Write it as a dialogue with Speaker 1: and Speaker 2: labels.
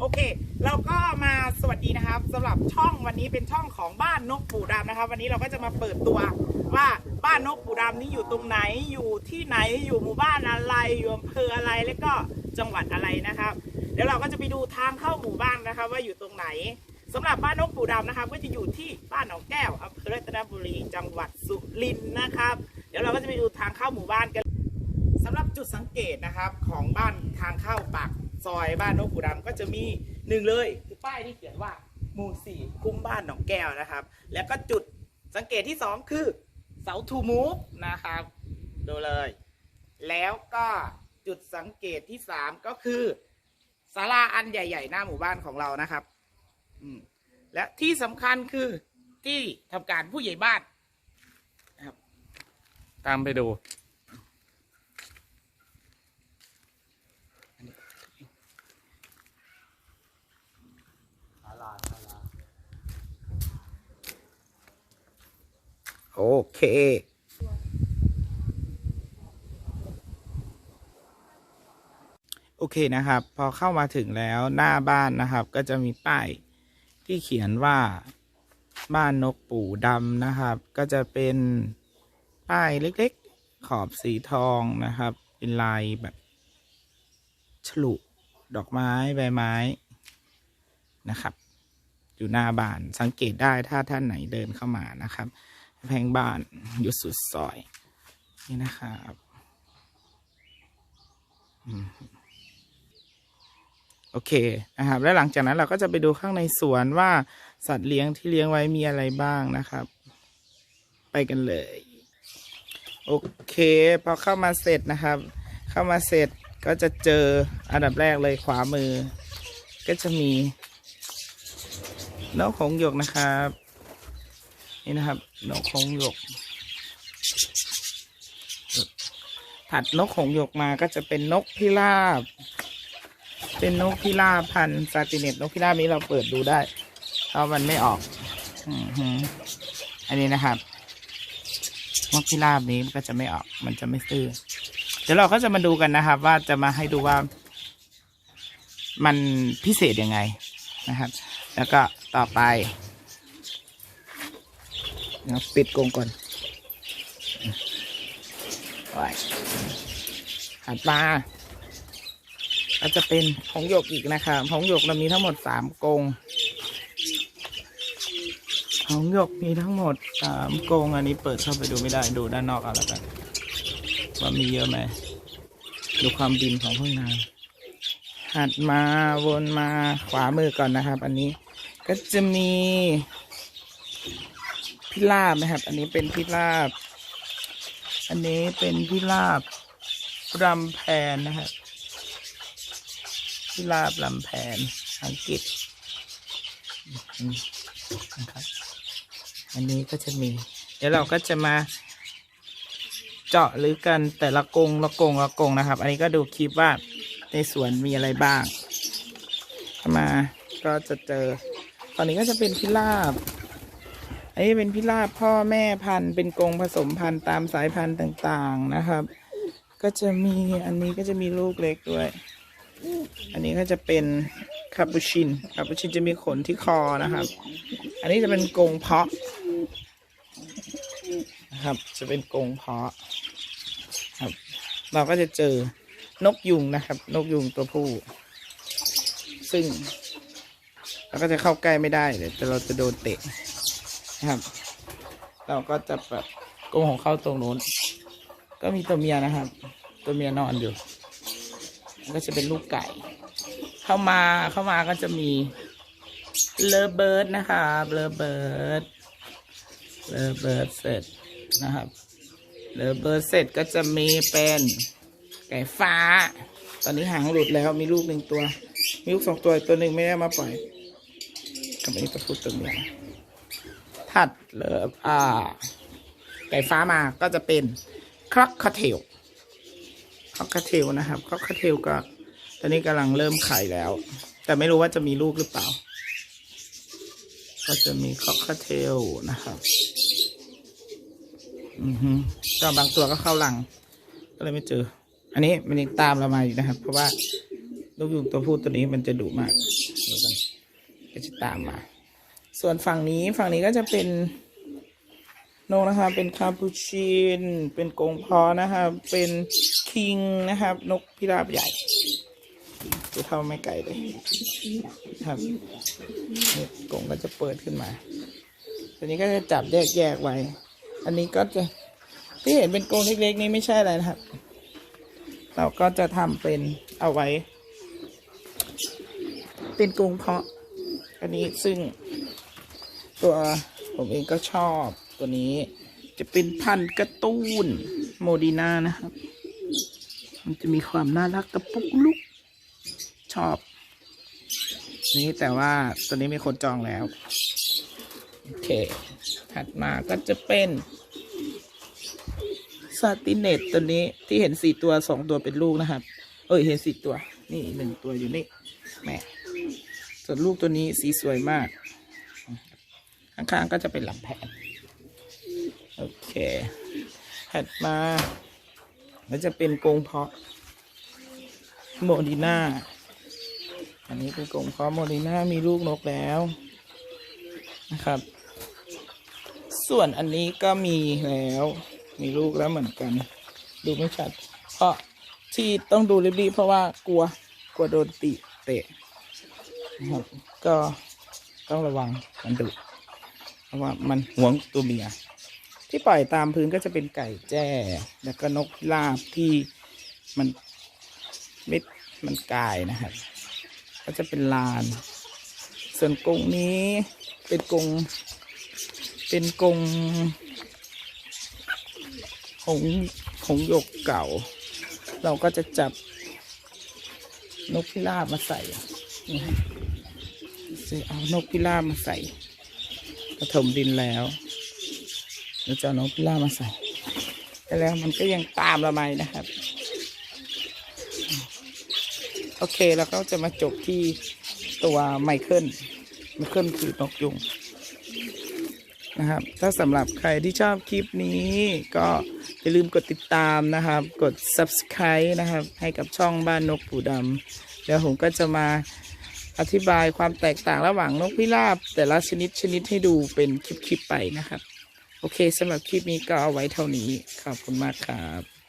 Speaker 1: โอเค เราก็มาสวัสดีนะครับสำหรับช่องวันนี้เป็นช่องของบ้านนกปู่ดำนะครับ วันนี้เราก็จะมาเปิดตัวว่าบ้านนกปู่ดำนี้อยู่ตรงไหนอยู่ที่ไหนอยู่หมู่บ้านอะไรอยู่อำเภออะไรแล้วก็จังหวัดอะไรนะครับเดี๋ยวเราก็จะไปดูทางเข้าหมู่บ้านนะครับ ว่าอยู่ตรงไหนสำหรับบ้านนกปู่ดำนะครับ ก็จะอยู่ที่บ้านหนองแก้วอำเภอรัตนบุรี จังหวัดสุรินทร์นะครับ เดี๋ยวเราก็จะไปดูทางเข้าหมู่บ้านกันสำหรับจุดสังเกตนะครับของบ้านทางเข้าปาก ซอยบ้านนกปูดำก็จะมีหนึ่งเลยคือป้ายที่เขียนว่าหมู่สี่คุ้มบ้านหนองแก้วนะครับ แล้วก็จุดสังเกตที่สองคือเสาทูมูฟนะครับ ดูเลย แล้วก็จุดสังเกตที่สามก็คือศาลาอันใหญ่ ๆ หน้าหมู่บ้านของเรานะครับและที่สำคัญคือที่ทำการผู้ใหญ่บ้านนะครับ ตามไปดู โอเคโอเคนะครับ พอเข้ามาถึงแล้วหน้าบ้านนะครับ ก็จะมีป้ายที่เขียนว่าบ้านนกปู่ดำนะครับ ก็จะเป็นป้ายเล็กๆ ขอบสีทองนะครับ เป็นลายแบบฉลุดอกไม้ใบไม้นะครับ อยู่หน้าบ้านสังเกตได้ถ้าท่านไหนเดินเข้ามานะครับ แพงบ้านอยู่สุดซอย นี่นะครับโอเคนะครับ แล้วหลังจากนั้นเราก็จะไปดูข้างในสวนว่าสัตว์เลี้ยงที่เลี้ยงไว้มีอะไรบ้างนะครับ ไปกันเลย โอเค พอเข้ามาเสร็จนะครับ เข้ามาเสร็จก็จะเจออันดับแรกเลยขวามือ ก็จะมีนกหงหยกนะครับ นี่นะครับนกหงหยก ถัดนกหงหยกมาก็จะเป็นนกพิราบ เป็นนกพิราบพันธุ์ซาติเนตนกพิราบนี้เราเปิดดูได้เพรามันไม่ออกอันนี้นะครับนกพิราบนี้มันก็จะไม่ออก มันจะไม่ซื่อเดี๋ยวเราก็จะมาดูกันนะครับ ว่าจะมาให้ดูว่า มันพิเศษยังไงนะครับ แล้วก็ต่อไป นะปิดกรงก่อนไว้หัดมาก็จะเป็นหงหยกอีกนะครับหงหยกเรามีทั้งหมดสามกรงหงหยกมีทั้งหมดสามกรงอันนี้เปิดเข้าไปดูไม่ได้ดูด้านนอกเอาล้วกันว่ามีเยอะไหมดูความบินของพวกนางหัดมาวนมาขวามือก่อนนะครับ อันนี้ก็จะมี พิราบนะครับ อันนี้เป็นพิราบ อันนี้เป็นพิราบรำแพนนะครับพิราบลำแพนอังกฤษนะครับ อันนี้ก็จะมี เดี๋ยวเราก็จะมาเจาะหรือกันแต่ละกงละกงละกงนะครับ อันนี้ก็ดูคลิปว่าในสวนมีอะไรบ้างมาก็จะเจอ ตอนนี้ก็จะเป็นพิราบ อันนี้เป็นพิราบพ่อแม่พันธุ์เป็นกรงผสมพันธุ์ตามสายพันธุ์ต่างๆนะครับ ก็จะมีอันนี้ก็จะมีลูกเล็กด้วย อันนี้ก็จะเป็นคาปูชินคาปูชินจะมีขนที่คอนะครับ อันนี้จะเป็นกรงเพาะนะครับ จะเป็นกรงเพาะครับ เราก็จะเจอนกยุงนะครับ นกยุงตัวผู้ ซึ่งเราก็จะเข้าใกล้ไม่ได้เดี๋ยวเราจะโดนเตะ นะครับ เราก็จะแบบกรงของเขาตรงนู้น ก็มีตัวเมียนะครับ ตัวเมียนอนอยู่ก็จะเป็นลูกไก่ เข้ามาเข้ามาก็จะมีเลอเบิร์ดนะครับเลอเบิร์ดเลอเบิร์ดเสร็จนะครับเลอเบอร์เสร็จก็จะมีเป็นไก่ฟ้า ตอนนี้หางหลุดแล้วมีลูกหนึ่งตัว มีลูกสองตัวตัวหนึ่งไม่ได้มาปล่อยกับอันนี้ตัวผู้ตัวเมีย ถัดเลืออ่าไก่ฟ้ามาก็จะเป็นครอกคาเทลครอกคาเทลนะครับครอกคาเทลก็ตอนนี้กำลังเริ่มไข่แล้ว แต่ไม่รู้ว่าจะมีลูกหรือเปล่า ก็จะมีครอกคาเทลนะครับอือฮึก็บางตัวก็เข้าหลัง ก็เลยไม่เจอ อันนี้มันยังตามเรามาอยู่นะครับ เพราะว่านกยูงตัวผู้ตัวนี้มันจะดุมากก็จะตามมา ส่วนฝั่งนี้ฝั่งนี้ก็จะเป็นนกนะครับเป็นคาปูชินเป็นกรงเพอนะครับเป็นคิงนะครับ นกพิราบใหญ่จะเท่าไม่ไก่เลยครับนี่กรงก็จะเปิดขึ้นมาตัวนี้ก็จะจับแยกแยกๆไว้ อันนี้ก็จะที่เห็นเป็นกรงเล็กๆนี้ไม่ใช่อะไรนะครับ เราก็จะทำเป็นเอาไว้ เป็นกรงเพาะ อันนี้ซึ่ง ตัวผมเองก็ชอบตัวนี้จะเป็นพันธุ์กร์ตูนโมดีนานะครับ มันจะมีความน่ารักกระปุกลุก ชอบ นี่แต่ว่าตัวนี้มีคนจองแล้ว โอเค ถัดมาก็จะเป็นซาติเนตตัวนี้ที่เห็นสี่ตัวสองตัวเป็นลูกนะครับ เอ้ยเห็นสี่ตัว นี่หนึ่งตัวอยู่นี่ แม่ ส่วนลูกตัวนี้สีสวยมาก ข้างๆก็จะเป็นหลำแพนโอเคถัดมาก็จะเป็นกรงเพาะโมดิน่าอันนี้เป็นกรงเพาะโมดิน่ามีลูกนกแล้วนะครับ ส่วนอันนี้ก็มีแล้ว มีลูกแล้วเหมือนกัน ดูไม่ชัด เพราะที่ต้องดูรีบๆเพราะว่ากลัวกลัวโดนติเตะนะครับ ก็ต้องระวังมันดุ เพราะว่ามันหวงตัวเมียที่ปล่อยตามพื้นก็จะเป็นไก่แจ้ แล้วก็นกพิราบที่มันเม็ดมันกายนะครับ ก็จะเป็นลาน ส่วนกรงนี้เป็นกรงเป็นกรงของของหยกเก่า เราก็จะจับนกพิราบมาใส่นี่ฮะจะเอานกพิราบมาใส่ ผสมดินแล้วเราจะเอานกพิรามาใส่แต่แล้วมันก็ยังตามเราไปนะครับ โอเคแล้วก็จะมาจบที่ตัวไมเคิลไมเคิลคือนกยุงนะครับ ถ้าสำหรับใครที่ชอบคลิปนี้ ก็อย่าลืมกดติดตามนะครับ กด subscribe นะครับ ให้กับช่องบ้านนกปูดำแล้วผมก็จะมา อธิบายความแตกต่างระหว่างนกพิราบ แต่ละชนิดชนิดให้ดูเป็นคลิปๆไปนะครับ โอเคสำหรับคลิปนี้ก็เอาไว้เท่านี้ ขอบคุณมากครับ